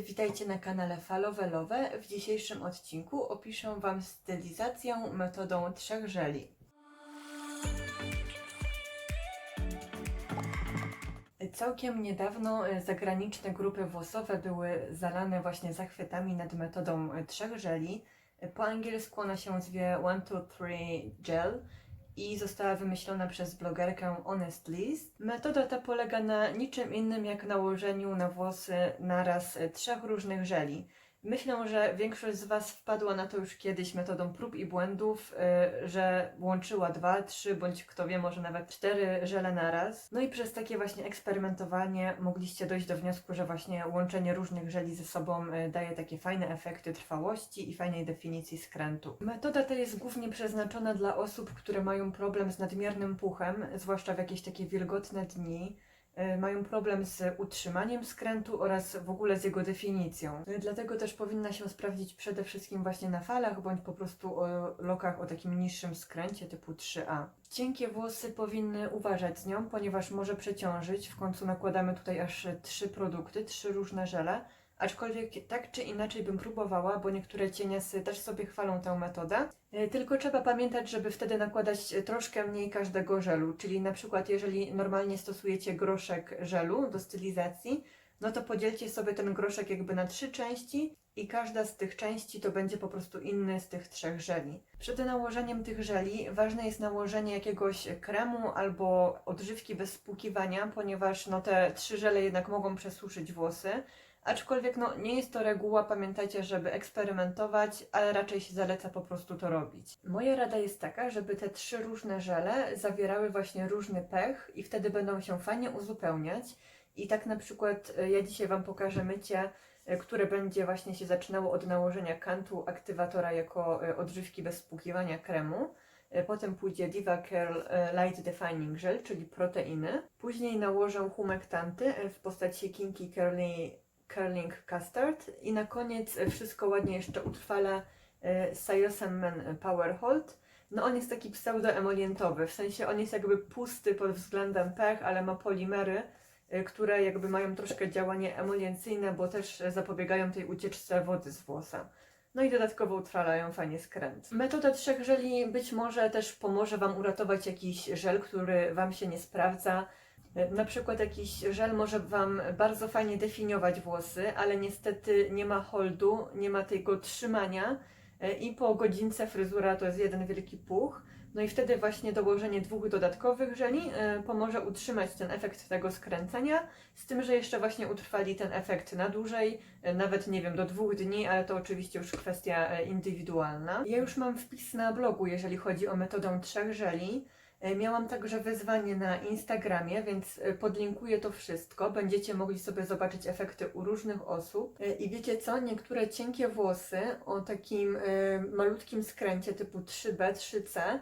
Witajcie na kanale Falowelowe. W dzisiejszym odcinku opiszę Wam stylizację metodą trzech żeli. Całkiem niedawno e, zagraniczne grupy włosowe były zalane właśnie zachwytami nad metodą e, trzech żeli. E, Po angielsku ona się zwie 1, 2, 3 Gel i została wymyślona przez blogerkę Honest Liz. Metoda ta polega na niczym innym jak nałożeniu na włosy naraz trzech różnych żeli. Myślę, że większość z Was wpadła na to już kiedyś metodą prób i błędów, y, że łączyła dwa, trzy bądź kto wie, może nawet cztery żele naraz. No i przez takie właśnie eksperymentowanie mogliście dojść do wniosku, że właśnie łączenie różnych żeli ze sobą y, daje takie fajne efekty trwałości i fajnej definicji skrętu. Metoda ta jest głównie przeznaczona dla osób, które mają problem z nadmiernym puchem, zwłaszcza w jakieś takie wilgotne dni mają problem z utrzymaniem skrętu oraz w ogóle z jego definicją. Y, Dlatego też powinna się sprawdzić przede wszystkim właśnie na falach bądź po prostu o lokach o takim niższym skręcie typu 3A. Cienkie włosy powinny uważać z nią, ponieważ może przeciążyć. W końcu nakładamy tutaj aż trzy produkty, trzy różne żele. Aczkolwiek tak czy inaczej bym próbowała, bo niektóre cieniasy też sobie chwalą tę metodę. E, Tylko trzeba pamiętać, żeby wtedy nakładać e, troszkę mniej każdego żelu. Czyli na przykład jeżeli normalnie stosujecie groszek żelu do stylizacji, no to podzielcie sobie ten groszek jakby na trzy części i każda z tych części to będzie po prostu inny z tych trzech żeli. Przed nałożeniem tych żeli ważne jest nałożenie jakiegoś kremu albo odżywki bez spłukiwania, ponieważ no te trzy żele jednak mogą przesuszyć włosy. Aczkolwiek no, nie jest to reguła, pamiętajcie, żeby eksperymentować, ale raczej się zaleca po prostu to robić. Moja rada jest taka, żeby te trzy różne żele zawierały właśnie różny pech i wtedy będą się fajnie uzupełniać. I tak na przykład e, ja dzisiaj Wam pokażę mycie, e, które będzie właśnie się zaczynało od nałożenia kantu aktywatora jako e, odżywki bez spłukiwania kremu. Potem pójdzie Diva Curl Light Defining Gel, czyli proteiny. Później nałożę humektanty w postaci Kinky Curly Curling Custard. I na koniec e, wszystko ładnie jeszcze utrwala e, Sayosem Men Power Hold. No on jest taki pseudoemolientowy, w sensie on jest jakby pusty pod względem pech, ale ma polimery, e, które jakby mają troszkę działanie emoliencyjne, bo też e, zapobiegają tej ucieczce wody z włosa. No i dodatkowo utrwalają fajnie skręt. Metoda trzech żeli być może też pomoże Wam uratować jakiś żel, który Wam się nie sprawdza. Na przykład jakiś żel może Wam bardzo fajnie definiować włosy, ale niestety nie ma holdu, nie ma tego trzymania e, i po godzince fryzura to jest jeden wielki puch. No i wtedy właśnie dołożenie dwóch dodatkowych żeli e, pomoże utrzymać ten efekt tego skręcenia, z tym, że jeszcze właśnie utrwali ten efekt na dłużej, e, nawet nie wiem, do dwóch dni, ale to oczywiście już kwestia indywidualna. Ja już mam wpis na blogu, jeżeli chodzi o metodę trzech żeli. E, Miałam także wyzwanie na Instagramie, więc e, podlinkuję to wszystko. Będziecie mogli sobie zobaczyć efekty u różnych osób. E, I wiecie co? Niektóre cienkie włosy o takim malutkim skręcie typu 3B, 3C e,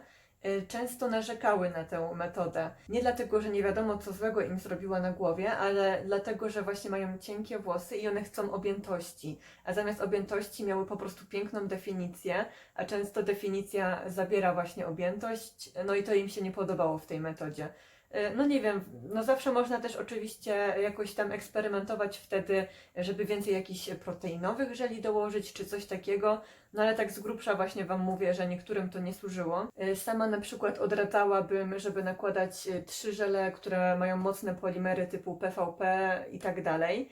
często narzekały na tę metodę. Nie dlatego, że nie wiadomo co złego im zrobiła na głowie, ale dlatego, że właśnie mają cienkie włosy i one chcą objętości. A zamiast objętości miały po prostu piękną definicję, a często definicja zabiera właśnie objętość, no i to im się nie podobało w tej metodzie. E, No nie wiem, no zawsze można też oczywiście jakoś tam eksperymentować wtedy, żeby więcej jakichś proteinowych żeli dołożyć, czy coś takiego, no ale tak z grubsza właśnie Wam mówię, że niektórym to nie służyło. E, Sama na przykład odradzałabym, żeby nakładać e, trzy żele, które mają mocne polimery typu PVP i tak dalej.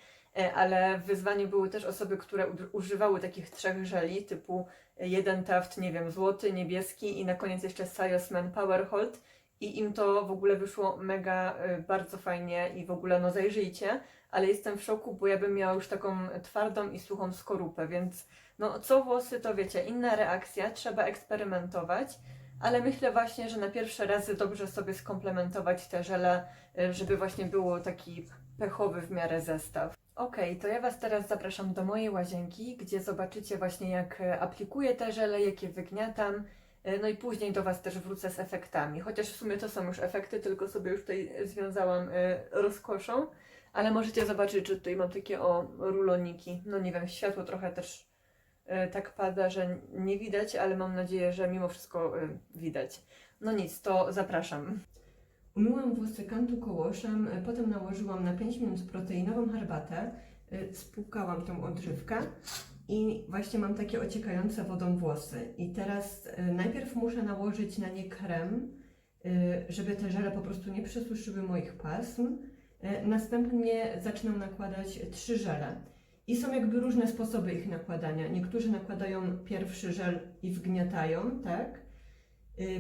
Ale w wyzwaniu były też osoby, które używały takich trzech żeli, typu jeden taft, nie wiem, złoty, niebieski i na koniec jeszcze Sayos Men Power Hold i im to w ogóle wyszło mega y, bardzo fajnie i w ogóle no zajrzyjcie, ale jestem w szoku, bo ja bym miała już taką twardą i suchą skorupę, więc no co włosy to wiecie, inna reakcja, trzeba eksperymentować, ale myślę właśnie, że na pierwsze razy dobrze sobie skomplementować te żele, y, żeby właśnie było taki pechowy w miarę zestaw. Okej, to ja Was teraz zapraszam do mojej łazienki, gdzie zobaczycie właśnie jak e, aplikuję te żele, jak je wygniatam, no i później do Was też wrócę z efektami. Chociaż w sumie to są już efekty, tylko sobie już tutaj związałam e, rozkoszą, ale możecie zobaczyć, że tutaj mam takie o ruloniki. No nie wiem, światło trochę też e, tak pada, że nie widać, ale mam nadzieję, że mimo wszystko e, widać. No nic, to zapraszam. Umyłam włosy kantu kołoszem, e, potem nałożyłam na 5 minut proteinową herbatę. spłukałam tą odżywkę i właśnie mam takie ociekające wodą włosy. I teraz y, najpierw muszę nałożyć na nie krem, y, żeby te żele po prostu nie przesuszyły moich pasm. Y, Następnie zacznę nakładać trzy żele. I są jakby różne sposoby ich nakładania. Niektórzy nakładają pierwszy żel i wgniatają, tak?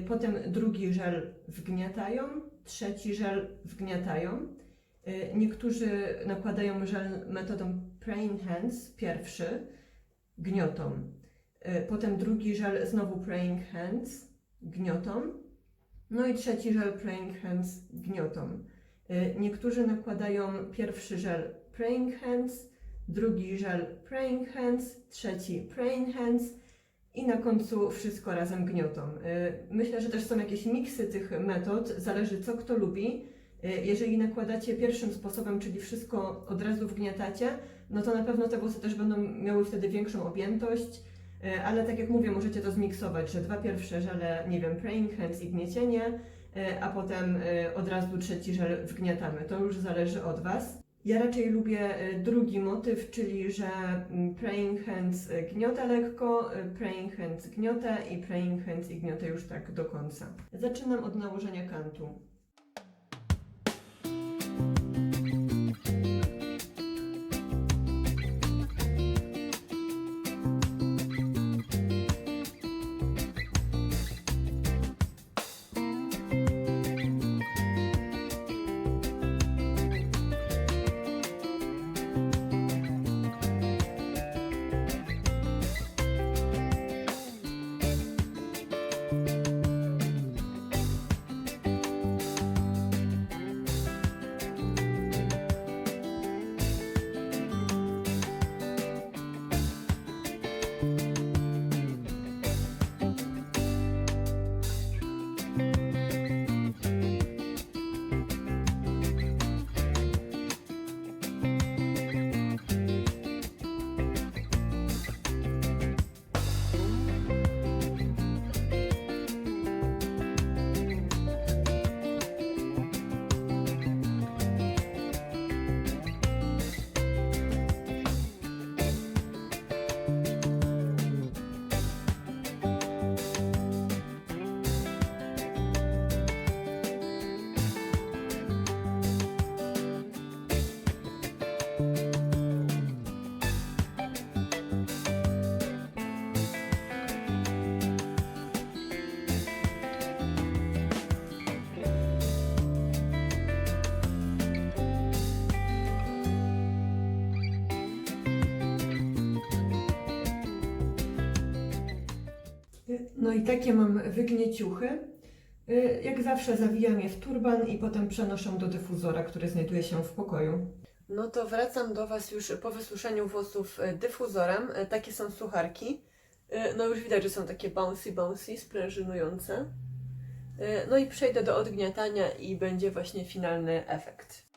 Potem drugi żel wgniatają, trzeci żel wgniatają. Niektórzy nakładają żel metodą praying hands, pierwszy, gniotą. Y, Potem drugi żel znowu praying hands, gniotą. No i trzeci żel praying hands, gniotą. Y, Niektórzy nakładają pierwszy żel praying hands, drugi żel praying hands, trzeci praying hands i na końcu wszystko razem gniotą. Y, Myślę, że też są jakieś miksy tych metod, zależy co kto lubi. Y, Jeżeli nakładacie pierwszym sposobem, czyli wszystko od razu wgniatacie, no to na pewno te włosy też będą miały wtedy większą objętość, Y, ale tak jak mówię, możecie to zmiksować, że dwa pierwsze żele, nie wiem, praying hands i gniecienie, y, a potem od razu trzeci żel wgniatamy. To już zależy od Was. Ja raczej lubię drugi motyw, czyli że mm, praying hands gniotę lekko, praying hands gniotę i praying hands i gniotę już tak do końca. Zaczynam od nałożenia kantu. No i takie mam wygnieciuchy. Y, Jak zawsze zawijam je w turban i potem przenoszę do dyfuzora, który znajduje się w pokoju. No to wracam do Was już po wysuszeniu włosów y, dyfuzorem. Y, Takie są sucharki. No już widać, że są takie bouncy bouncy, sprężynujące. No i przejdę do odgniatania i będzie właśnie finalny efekt.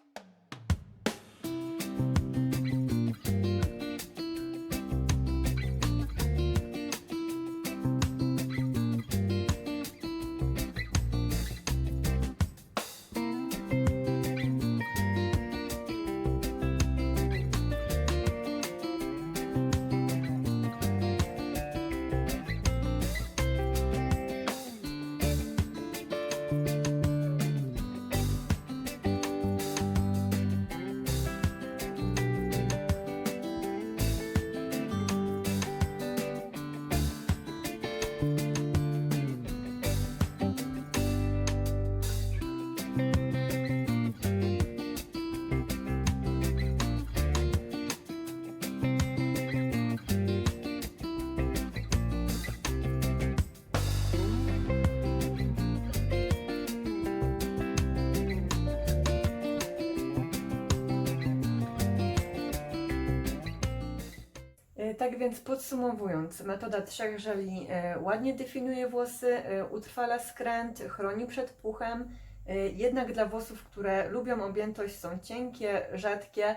Tak więc podsumowując, metoda trzech żeli e, ładnie definiuje włosy, e, utrwala skręt, chroni przed puchem. e, Jednak dla włosów, które lubią objętość, są cienkie, rzadkie,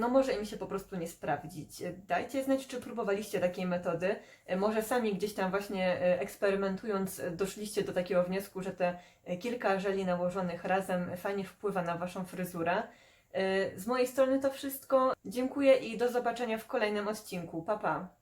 no może im się po prostu nie sprawdzić. Dajcie znać, czy próbowaliście takiej metody. Może sami gdzieś tam właśnie eksperymentując doszliście do takiego wniosku, że te kilka żeli nałożonych razem fajnie wpływa na Waszą fryzurę. Y, Z mojej strony to wszystko. Dziękuję i do zobaczenia w kolejnym odcinku. Pa pa!